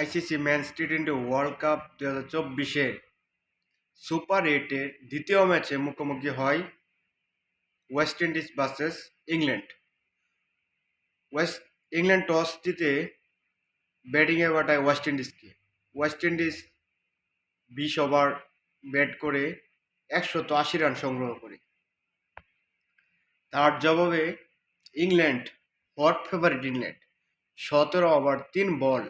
ICC men's T twenty world cup দু হাজার চব্বিশে সুপার এইটের দ্বিতীয় ম্যাচে মুখোমুখি হয় West Indies versus England. West, England toss জিতে ব্যাটিংয়ে পাঠায় ওয়েস্ট ইন্ডিজকে। ওয়েস্ট ইন্ডিজ বিশ ওভার ব্যাট করে একশত আশি রান সংগ্রহ করে। তার জবাবে ইংল্যান্ড হট ফেভারিট ইংল্যান্ড, সতেরো ওভার, তিন বল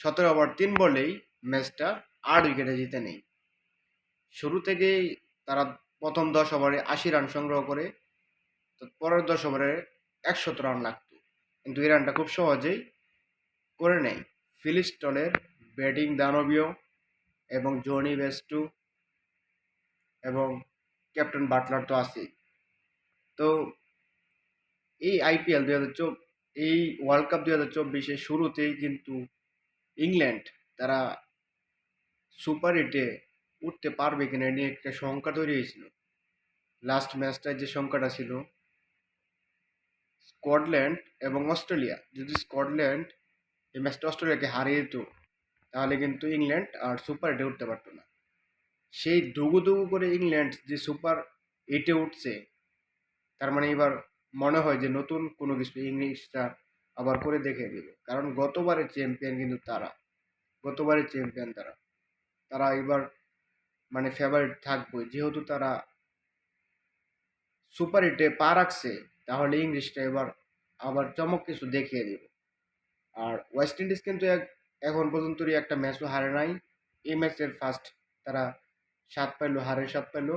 সতেরো ওভার তিন বলেই ম্যাচটা আট উইকেটে জিতে নেই। শুরু থেকেই তারা প্রথম দশ ওভারে আশি রান সংগ্রহ করে, তো পরের দশ ওভারে একশত রান লাগতো। কিন্তু এই রানটা খুব সহজেই করে নেয়। ফিলিস্টনের ব্যাটিং দানবীয় এবং জনি বেস্টু এবং ক্যাপ্টেন বাটলার তো আছেই। তো এই আইপিএল দু হাজার এই ওয়ার্ল্ড কাপ দু হাজার চব্বিশের শুরুতেই কিন্তু ইংল্যান্ড তারা সুপার এইটে উঠতে পারবে কিনা নিয়ে একটা শঙ্কা তৈরি হয়েছিল। লাস্ট ম্যাচটায় যে শঙ্কাটা ছিল স্কটল্যান্ড এবং অস্ট্রেলিয়া যদি স্কটল্যান্ড এই ম্যাচটা অস্ট্রেলিয়াকে হারিয়ে দিত, তাহলে কিন্তু ইংল্যান্ড আর সুপার এইটে উঠতে পারতো না। সেই দুগু দুগু করে ইংল্যান্ড যে সুপার এইটে উঠছে, তার মানে এবার মনে হয় যে নতুন কোনো কিছু ইংলিশটা আবার করে দেখে দেবে কারণ গতবারের চ্যাম্পিয়ন কিন্তু তারা। গতবারের চ্যাম্পিয়ন তারা। তারা এবার মানে ফেভারিট থাকবে। যেহেতু তারা সুপার হিটে পা রাখছে, তাহলে ইংলিশটা এবার আবার চমক কিছু দেখিয়ে দেবে। আর ওয়েস্ট ইন্ডিজ কিন্তু এখন পর্যন্তই একটা ম্যাচও হারে নাই। এই ম্যাচের ফার্স্ট তারা সাত পাইলো, হারে সাত পাইলো।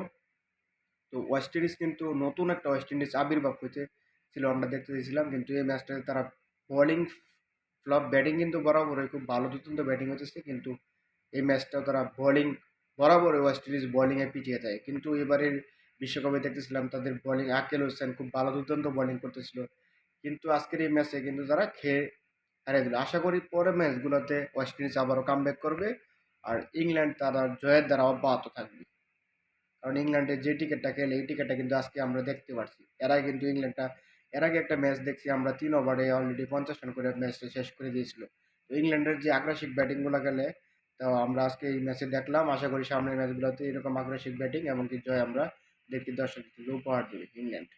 তো ওয়েস্ট ইন্ডিজ কিন্তু নতুন একটা ওয়েস্ট ইন্ডিজ আবির্ভাব হয়েছে। ছিল আমরা দেখতে চেয়েছিলাম কিন্তু এই ম্যাচটাতে তারা বোলিং ফ্লপ ব্যাটিং কিন্তু বরাবরই, খুব ভালো দুর্দান্ত ব্যাটিং হতেছে কিন্তু এই ম্যাচটাও তারা বোলিং বরাবরই ওয়েস্ট ইন্ডিজ বোলিংয়ে পিছিয়ে যায় কিন্তু এবারের বিশ্বকাপে দেখতেছিলাম তাদের বোলিং আকেল হোসেন খুব ভালো দুর্দান্ত বোলিং করতেছিল। কিন্তু আজকের এই ম্যাচে কিন্তু তারা খেয়ে হারিয়ে দিল। আশা করি পরে ম্যাচগুলোতে ওয়েস্ট ইন্ডিজ আবারও কাম করবে আর ইংল্যান্ড তারা জয়ের দ্বারা অব্যাহত থাকবে। কারণ ইংল্যান্ডের যে টিকিটটা খেলে, এই টিকিটটা কিন্তু আজকে আমরা দেখতে পারছি। এর আগে কিন্তু ইংল্যান্ডটা এর আগে একটা ম্যাচ দেখছি, আমরা তিন ওভারে অলরেডি পঞ্চাশ রান করে ম্যাচটা শেষ করে দিয়েছিল। তো ইংল্যান্ডের যে আগ্রাসিক ব্যাটিংগুলো গেলে তো আমরা আজকে এই ম্যাচে দেখলাম, আশা করি সামনের ম্যাচগুলোতে এরকম আগ্রাসিক ব্যাটিং এমনকি জয় আমরা দেখি দর্শকদের উপহার দেবে ইংল্যান্ড।